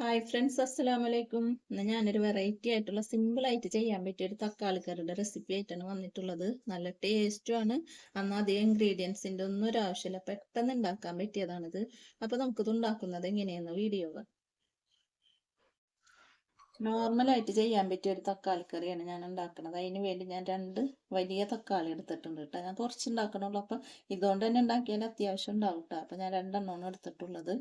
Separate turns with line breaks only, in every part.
Hi friends അസ്സലാമു വലൈക്കും ഇന്ന് ഞാനൊരു വെറൈറ്റി ആയിട്ടുള്ള സിമ്പിൾ ആയിട്ട് ചെയ്യാൻ പറ്റിയ ഒരു തക്കാളി കറിയുടെ റെസിപ്പി ആയിട്ടാണ് വന്നിട്ടുള്ളത്. നല്ല ടേസ്റ്റും ആണ്. അന്ന് അധികം ഇൻഗ്രീഡിയൻസിന്റെ ഒന്നും ഒരു ആവശ്യമില്ല. പെട്ടെന്ന് ഉണ്ടാക്കാൻ പറ്റിയതാണിത്. അപ്പോൾ നമുക്കിത് ഉണ്ടാക്കുന്നത് എങ്ങനെയെന്ന് വീഡിയോ നോർമലായിട്ട് ചെയ്യാൻ പറ്റിയ ഒരു തക്കാളി കറിയാണ് ഞാൻ ഉണ്ടാക്കുന്നത്. അതിന് വേണ്ടി ഞാൻ രണ്ട് വലിയ തക്കാളി എടുത്തിട്ടുണ്ട് കേട്ടോ. ഞാൻ കുറച്ച് ഉണ്ടാക്കണുള്ളൂ. അപ്പം ഇതുകൊണ്ട് തന്നെ ഉണ്ടാക്കിയാൽ അത്യാവശ്യം ഉണ്ടാവും കേട്ടോ. അപ്പം ഞാൻ രണ്ടെണ്ണമാണ് എടുത്തിട്ടുള്ളത്.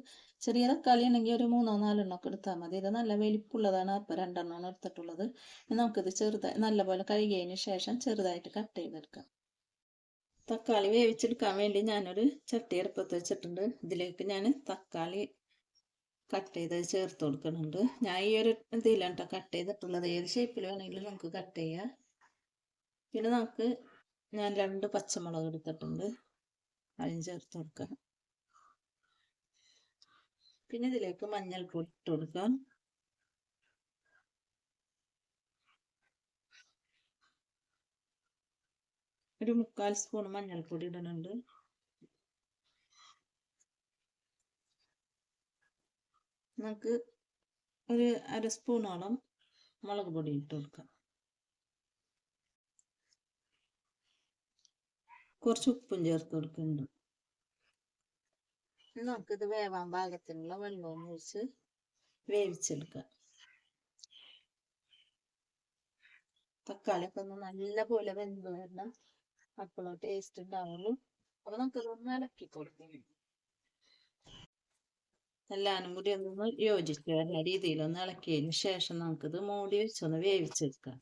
ചെറിയ തക്കാളി ആണെങ്കിൽ ഒരു മൂന്നോ നാലെണ്ണോ ഒക്കെ എടുത്താൽ മതി. ഇത് നല്ല വലിപ്പുള്ളതാണ്. അപ്പം രണ്ടെണ്ണമാണ് എടുത്തിട്ടുള്ളത്. നമുക്കിത് ചെറുതായി നല്ലപോലെ കഴുകിയതിന് ശേഷം ചെറുതായിട്ട് കട്ട് ചെയ്തെടുക്കാം. തക്കാളി വേവിച്ചെടുക്കാൻ വേണ്ടി ഞാനൊരു ചട്ടി അടുപ്പത്ത് വെച്ചിട്ടുണ്ട്. ഇതിലേക്ക് ഞാൻ തക്കാളി കട്ട് ചെയ്ത് ചേർത്ത് കൊടുക്കുന്നുണ്ട്. ഞാൻ ഈ ഒരു ഇതിലാണ് കേട്ടോ കട്ട് ചെയ്തിട്ടുള്ളത്. ഏത് ഷേപ്പിൽ വേണമെങ്കിലും നമുക്ക് കട്ട് ചെയ്യാം. പിന്നെ നമുക്ക് ഞാൻ രണ്ട് പച്ചമുളക് എടുത്തിട്ടുണ്ട്. അതും ചേർത്ത് കൊടുക്കാം. പിന്നെ ഇതിലേക്ക് മഞ്ഞൾപ്പൊടി ഇട്ട് കൊടുക്കാം. ഒരു മുക്കാൽ സ്പൂൺ മഞ്ഞൾപ്പൊടി ഇടുന്നുണ്ട്. നമുക്ക് ഒരു അര സ്പൂണോളം മുളക് പൊടി ഇട്ട് കൊടുക്കാം. കുറച്ച് ഉപ്പും ചേർത്ത് കൊടുക്കുന്നുണ്ട്. നമുക്കിത് വേവാൻ പാകത്തിനുള്ള വെള്ളവും ഒഴിച്ച് വേവിച്ചെടുക്കാം. തക്കാളിയൊക്കെ ഒന്ന് നല്ല പോലെ വെന്ത് വരണം. അപ്പോഴോ ടേസ്റ്റ് ഉണ്ടാവുള്ളൂ. അപ്പൊ നമുക്കിതൊന്ന് ഇളക്കി കൊടുക്കാം. എല്ലാനും കൂടി ഒന്ന് യോജിച്ച് വരുന്ന രീതിയിലൊന്ന് ഇളക്കിയതിന് ശേഷം നമുക്കിത് മൂടി വെച്ചൊന്ന് വേവിച്ചെടുക്കാം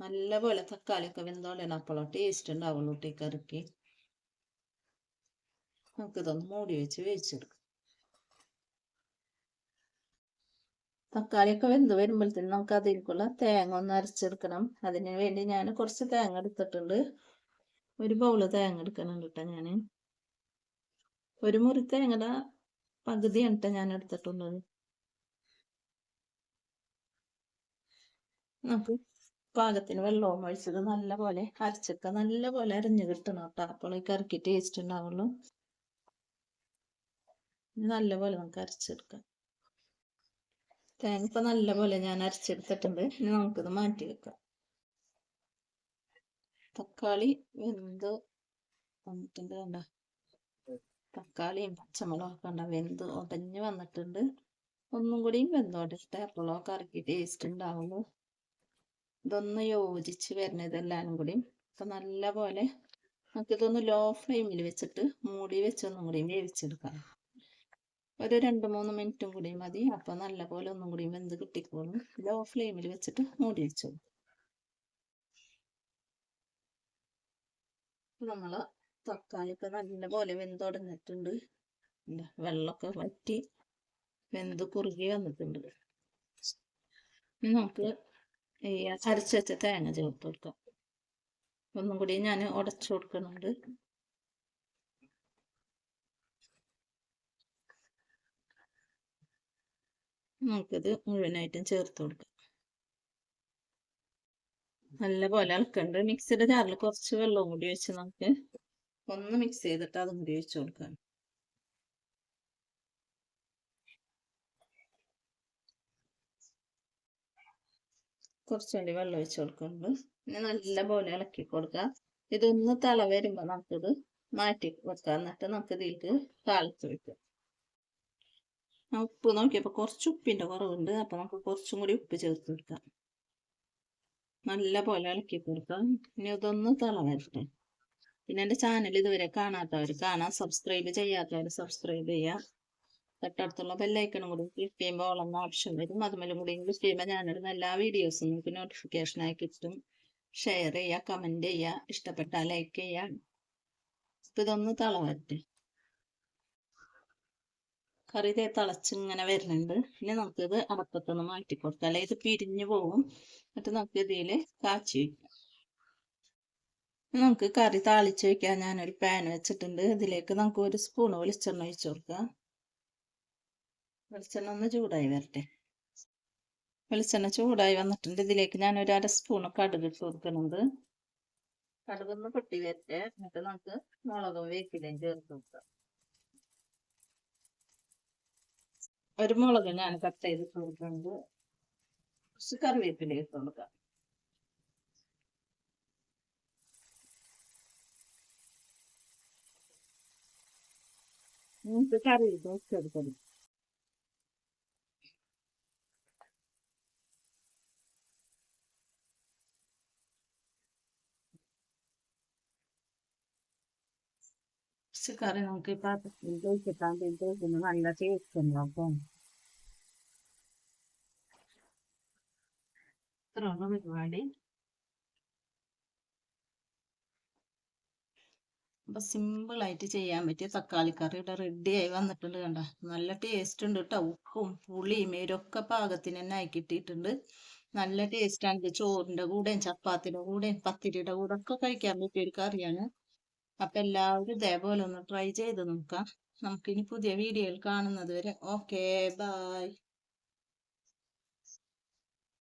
നല്ലപോലെ തക്കാളിയൊക്കെ വെന്തോളേ അപ്പോഴോ ടേസ്റ്റ് ഉണ്ടാവുള്ളൂ ടീ കറിക്ക് നമുക്കിതൊന്ന് മൂടി വെച്ച് വേവിച്ചെടുക്കാം. തക്കാളിയൊക്കെ വെന്ത് വരുമ്പോഴത്തേനും നമുക്ക് അതിലേക്കുള്ള തേങ്ങ ഒന്ന് അരച്ചെടുക്കണം. അതിന് വേണ്ടി ഞാൻ കുറച്ച് തേങ്ങ എടുത്തിട്ടുണ്ട്. ഒരു ബൗൾ തേങ്ങ എടുക്കുന്നുണ്ട് കേട്ടോ ഞാൻ ഒരു മുറി തേങ്ങയുടെ പകുതിയാണ് കേട്ടോ ഞാൻ എടുത്തിട്ടുള്ളത്. നമുക്ക് പാകത്തിന് വെള്ളവും ഒഴിച്ചത് നല്ല പോലെ അരച്ചൊക്കെ നല്ല പോലെ അരഞ്ഞു കിട്ടണം കേട്ടോ. ഈ കറിക്ക് ടേസ്റ്റ് ഉണ്ടാവുള്ളൂ. നല്ല പോലെ നമുക്ക് അരച്ചെടുക്കാം. തേങ്ങ ഇപ്പൊ നല്ല പോലെ ഞാൻ അരച്ചെടുത്തിട്ടുണ്ട്. ഇനി നമുക്കിത് മാറ്റി വെക്കാം. തക്കാളി വെന്ത് വന്നിട്ടുണ്ട് കണ്ടോ? തക്കാളിയും പച്ചമുളകൊക്കെ ഉണ്ട് വെന്ത് ഉടഞ്ഞ് വന്നിട്ടുണ്ട്. ഒന്നും കൂടിയും വെന്തോടട്ടെ അപ്പോഴോ കറിക്ക് ടേസ്റ്റ് ഉണ്ടാവുള്ളൂ ഇതൊന്ന് യോജിച്ച് വരുന്നത് എല്ലാവരും കൂടിയും ഇപ്പൊ നല്ല പോലെ നമുക്കിതൊന്ന് ലോ ഫ്ലെയിമിൽ വെച്ചിട്ട് മൂടി വെച്ചൊന്നും കൂടി വേവിച്ചെടുക്കാം. ഒരു രണ്ട് മൂന്ന് മിനിറ്റും കൂടി മതി. അപ്പോൾ നല്ല പോലെ ഒന്നും കൂടി വെന്ത് കിട്ടിക്കോളും. ലോ ഫ്ലെയിമിൽ വെച്ചിട്ട് മൂടി വെച്ചോളൂ നമ്മൾ തക്കാളി ഒക്കെ നല്ലപോലെ തുടങ്ങിയിട്ടുണ്ട് വെള്ളമൊക്കെ വറ്റി വെന്ത് കുറുകി വന്നിട്ടുണ്ട്. നമുക്ക് ഈ അരച്ച് വെച്ച തേങ്ങ ചേർത്ത് കൊടുക്കാം. ഒന്നും കൂടി ഞാൻ ഉടച്ചു കൊടുക്കുന്നുണ്ട്. നമുക്കിത് മുഴുവനായിട്ടും ചേർത്ത് കൊടുക്കാം. നല്ല പോലെ ഇളക്കണ്ട്. മിക്സിയുടെ ജാറിൽ കുറച്ച് വെള്ളവും കൂടി വെച്ച് നമുക്ക് ഒന്ന് മിക്സ് ചെയ്തിട്ട് അതും ഉപയോഗിച്ച് കൊടുക്കുക. കൊടുക്കാം കുറച്ചുകൂടി വെള്ളം ഒഴിച്ചു കൊടുക്കുന്നുണ്ട്. ഇനി നല്ല പോലെ ഇളക്കി കൊടുക്കുക. ഇതൊന്ന് തള വരുമ്പോൾ നമുക്കിത് മാറ്റി വെക്കുക. എന്നിട്ട് നമുക്ക് ഇതിലേക്ക് താളിച്ച് വെക്കാം ഉപ്പ് നോക്കിയപ്പോൾ കുറച്ച് ഉപ്പിന്റെ കുറവുണ്ട്. അപ്പോൾ നമുക്ക് കുറച്ചും കൂടി ഉപ്പ് ചേർത്ത് കൊടുക്കാം. നല്ല പോലെ ഇളക്കി കൊടുക്കാം. ഇനി ഇതൊന്ന് തള വരട്ടെ. പിന്നെ എന്റെ ചാനൽ ഇതുവരെ കാണാത്തവർ കാണാം. സബ്സ്ക്രൈബ് ചെയ്യാത്തവർ സബ്സ്ക്രൈബ് ചെയ്യുക തൊട്ടടുത്തുള്ള ബെല്ലൈക്കണും കൂടി ക്ലിക്ക് ചെയ്യുമ്പോൾ ഓളം ഓപ്ഷൻ വരും. അതുമല്ലും കൂടി ക്ലിക്ക് ചെയ്യുമ്പോൾ ഞാനിടുന്ന എല്ലാ വീഡിയോസും നിങ്ങൾക്ക് നോട്ടിഫിക്കേഷനായി കിട്ടും. ഷെയർ ചെയ്യുക കമന്റ് ചെയ്യുക ഇഷ്ടപ്പെട്ടാൽ ലൈക്ക് ചെയ്യാം. ഇപ്പം ഇതൊന്ന് തളവരട്ടെ കറി തിളച്ചിങ്ങനെ വരുന്നുണ്ട്. ഇനി നമുക്കിത് അടപ്പത്തൊന്ന് മാറ്റി കൊടുക്കാം അല്ലെങ്കിൽ ഇത് പിരിഞ്ഞു പോകും എന്നിട്ട് നമുക്ക് ഇതിൽ കാച്ചി വയ്ക്കാം. നമുക്ക് കറി താളിച്ച് വയ്ക്കാൻ ഞാനൊരു പാൻ വെച്ചിട്ടുണ്ട്. ഇതിലേക്ക് നമുക്ക് ഒരു സ്പൂൺ വെളിച്ചെണ്ണ ഒഴിച്ചു കൊടുക്കാം. വെളിച്ചെണ്ണ ഒന്ന് ചൂടായി വരട്ടെ. വെളിച്ചെണ്ണ ചൂടായി വന്നിട്ടുണ്ട്. ഇതിലേക്ക് ഞാൻ ഒരു അര സ്പൂൺ കടുക് ഇട്ട് കൊടുക്കുന്നുണ്ട്. കടുകൊന്ന് പൊട്ടി വരട്ടെ. എന്നിട്ട് നമുക്ക് മുളകും വേപ്പിലയും ചേർത്ത് കൊടുക്കാം. ഒരു മുളക് ഞാൻ കട്ട് ചെയ്ത് കൊടുക്കുന്നുണ്ട്. കുറച്ച് കറിവേപ്പില ഇട്ട് കൊടുക്കാം. നമുക്ക് കറി വെച്ചെടുക്കണം കുറച്ച് കറി നമുക്ക് ഈ പാത്രത്തിൽ ഒഴിച്ചിട്ടാൽ ഇതിന് നല്ല ടേസ്റ്റ് ഉണ്ടാവും ഇത്രയുള്ള പരിപാടി അപ്പൊ സിമ്പിൾ ആയിട്ട് ചെയ്യാൻ പറ്റിയ തക്കാളി കറി ഇവിടെ ആയി വന്നിട്ടുണ്ട് കണ്ട. നല്ല ടേസ്റ്റ് ഉണ്ട് കേട്ടോ ഉപ്പും പുളിയും എരൊക്കെ പാകത്തിന് തന്നെ ആയി കിട്ടിയിട്ടുണ്ട്. നല്ല ടേസ്റ്റ് ആണ്. ഇത് ചോറിന്റെ കൂടെയും ചപ്പാത്തിയുടെ കൂടെയും പത്തിരിയുടെ കൂടെ ഒക്കെ കഴിക്കാൻ പറ്റിയ ഒരു കറിയാണ്. അപ്പൊ എല്ലാവരും ഇതേപോലെ ഒന്ന് ട്രൈ ചെയ്ത് നോക്കാം. നമുക്കിനി പുതിയ വീഡിയോയിൽ കാണുന്നത് വരെ. Okay bye